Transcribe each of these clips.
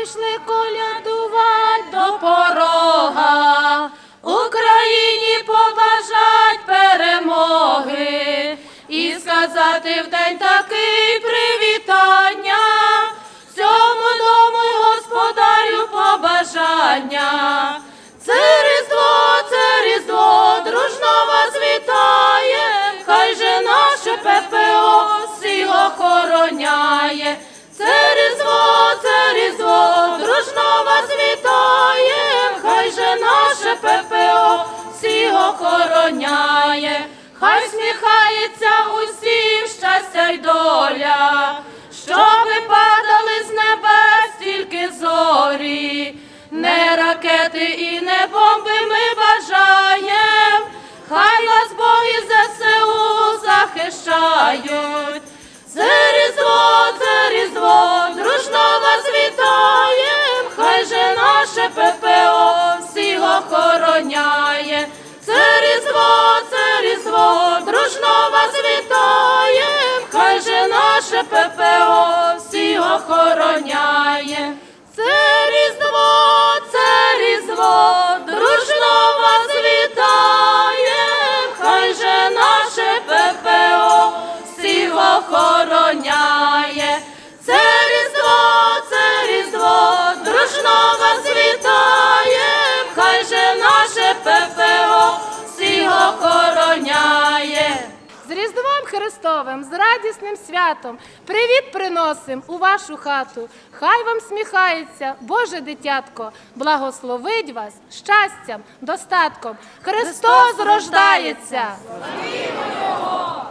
прийшли колядувати до порога, Україні побажать перемоги і сказати в день ракети і не бомби ми бажаєм, хай нас Боги ЗСУ захищають. Це різдво, це різдво, дружно вас вітаєм, хай же наше ППО всіх охороняє. Це різдво, це різдво, дружно вас вітаєм, хай же наше ППО всіх охороняє. Різдво, Різдвом Христовим, з радісним святом, привіт приносим у вашу хату. Хай вам сміхається, Боже дитятко, благословить вас щастям, достатком. Христос рождається! Донецька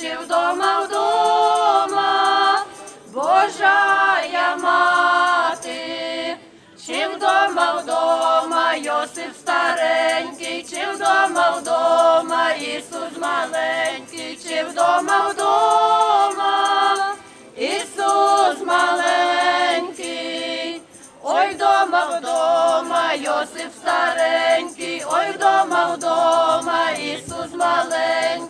чи вдома вдома. Божа я мати, чи вдома вдома Йосип старенький, чи вдома вдома Ісус маленький, чи вдома вдома Ісус маленький, ой вдома вдома, Йосип старенький, ой вдома вдома, Ісус маленький,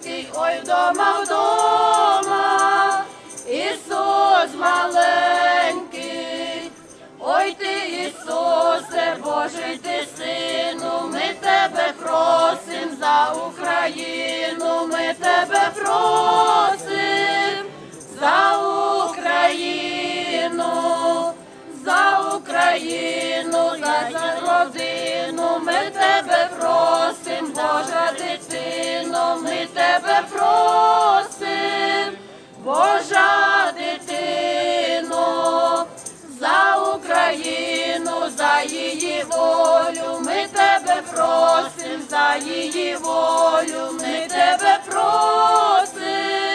ой вдома вдома, Ісус маленький, ой ти, Ісусе, Божий ти сину, ми тебе просим за Україну, ми тебе просим просим, Божа дитино, за Україну, за її волю, ми тебе просим, за її волю, ми тебе просим,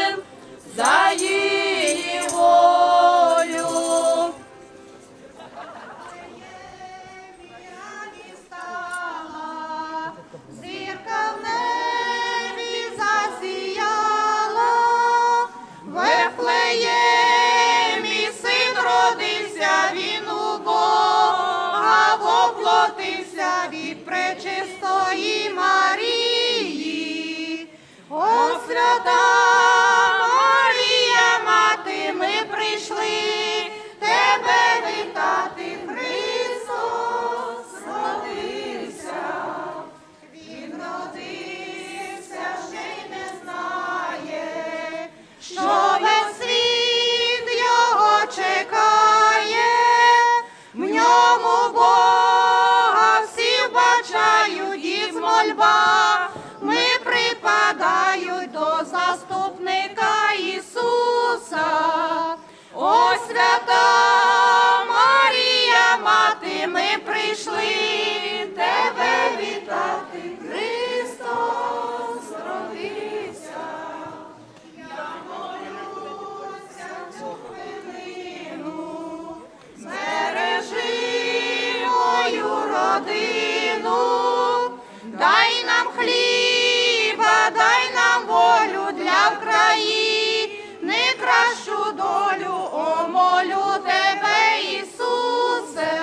свята мою родину, дай нам хліба, дай нам волю для країни, кращу долю, о, молю тебе, Ісусе,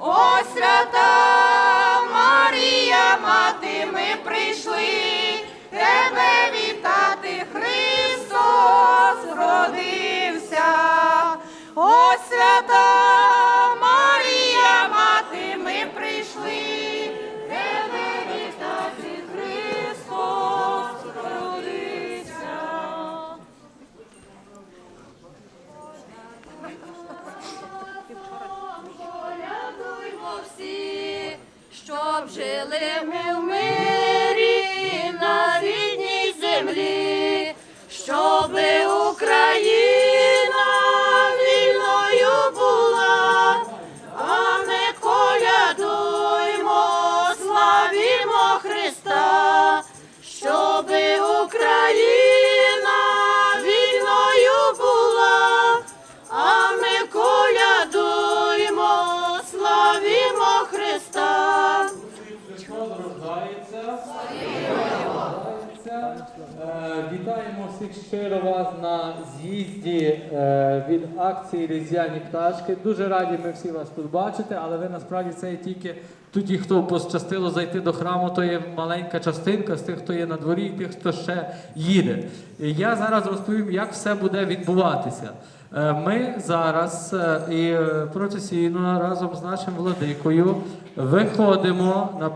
о, свята Марія, мати, прийшли тебе вітати, Христос родився. О, свята всіх щиро вас на з'їзді е, від акції Різдвяні пташки. Дуже раді ми всі вас тут бачити, але ви насправді це є тільки тоді, хто пощастило зайти до храму, то є маленька частинка з тих, хто є на дворі, і тих, хто ще їде. Я зараз розповім, як все буде відбуватися. Е, Ми зараз е, і процесійно разом з нашим владикою виходимо на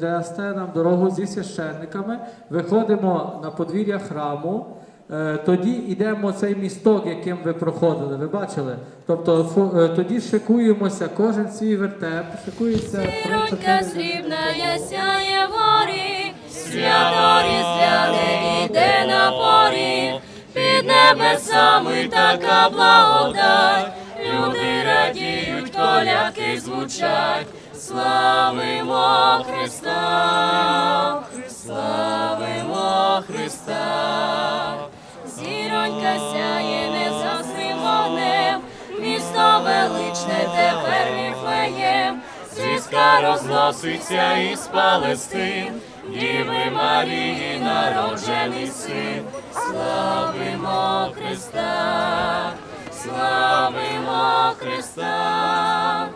дасте нам дорогу зі священниками, виходимо на подвір'я храму. Е, Тоді йдемо цей місток, яким ви проходили. Ви бачили? Тобто е, тоді шикуємося, кожен свій вертеп, шикується чотири срібна ясяє ворі, свято різдвяне іде на порі, під небесами така благодать, люди радіють, коляки звучать, славимо Христа, славимо Христа. Зіронька сяє незасним вогнем, місто величне тепер віфлеєм, звістка розноситься із Палестин, Діви Марії народжений син, славимо Христа, славимо Христа.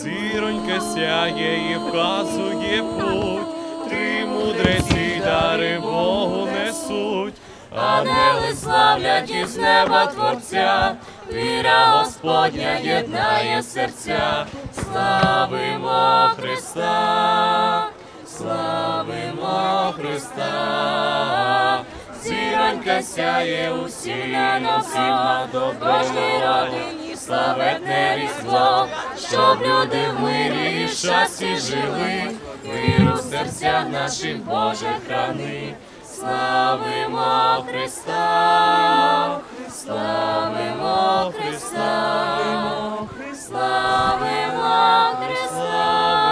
Зіронька сяє і вказує путь, три мудреці дари Богу несуть. Ангели славлять із неба Творця, віра Господня єднає серця, славимо Христа, славимо Христа. Зіронька сяє усіляна всіма до кожній родині славетне різдво, щоб люди в мирі і щасті жили, віру в серця наших Боже храни. Славимо Христа, славимо Христа, славимо Христа,